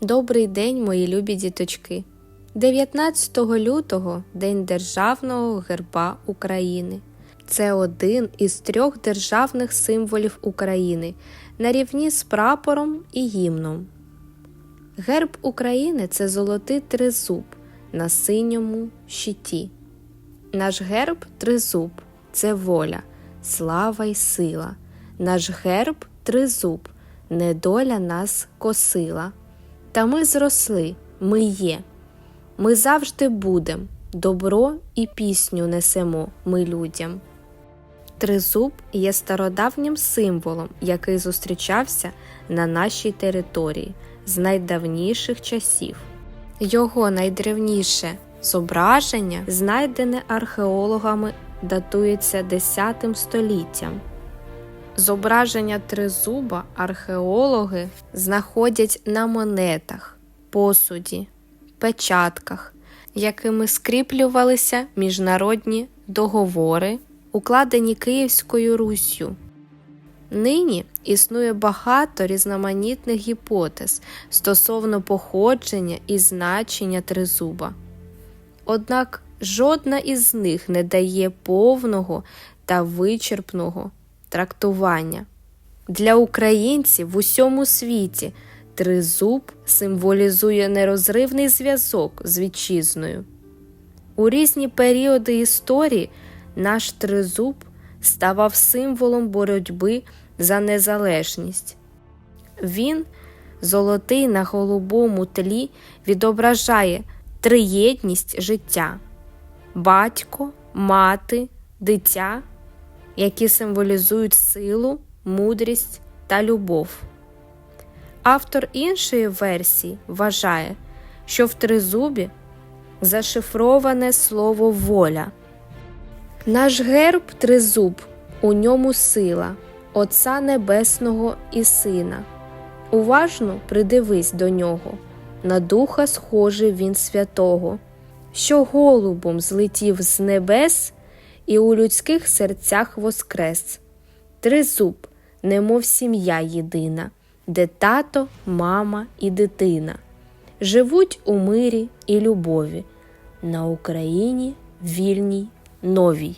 Добрий день, мої любі діточки. 19 лютого День Державного герба України. Це один із трьох державних символів України на рівні з прапором і гімном. Герб України це золотий тризуб на синьому щиті. Наш герб тризуб це воля, слава й сила. Наш герб тризуб, недоля нас косила. Та ми зросли, ми є. Ми завжди будем, добро і пісню несемо ми людям. Тризуб є стародавнім символом, який зустрічався на нашій території з найдавніших часів. Його найдревніше зображення, знайдене археологами, датується X століттям. Зображення тризуба археологи знаходять на монетах, посуді, печатках, якими скріплювалися міжнародні договори, укладені Київською Руссю. Нині існує багато різноманітних гіпотез стосовно походження і значення тризуба. Однак жодна із них не дає повного та вичерпного трактування. Для українців в усьому світі тризуб символізує нерозривний зв'язок з вітчизною. У різні періоди історії наш тризуб ставав символом боротьби за незалежність. Він, золотий на голубому тлі, відображає триєдність життя батько, мати, дитя, які символізують силу, мудрість та любов. Автор іншої версії вважає, що в тризубі зашифроване слово воля. Наш герб тризуб, у ньому сила, Отця Небесного і Сина. Уважно придивись до нього, на духа схожий він святого, що голубом злетів з небес і у людських серцях воскрес. Тризуб, немов сім'я єдина, де тато, мама і дитина. Живуть у мирі і любові на Україні вільній новій.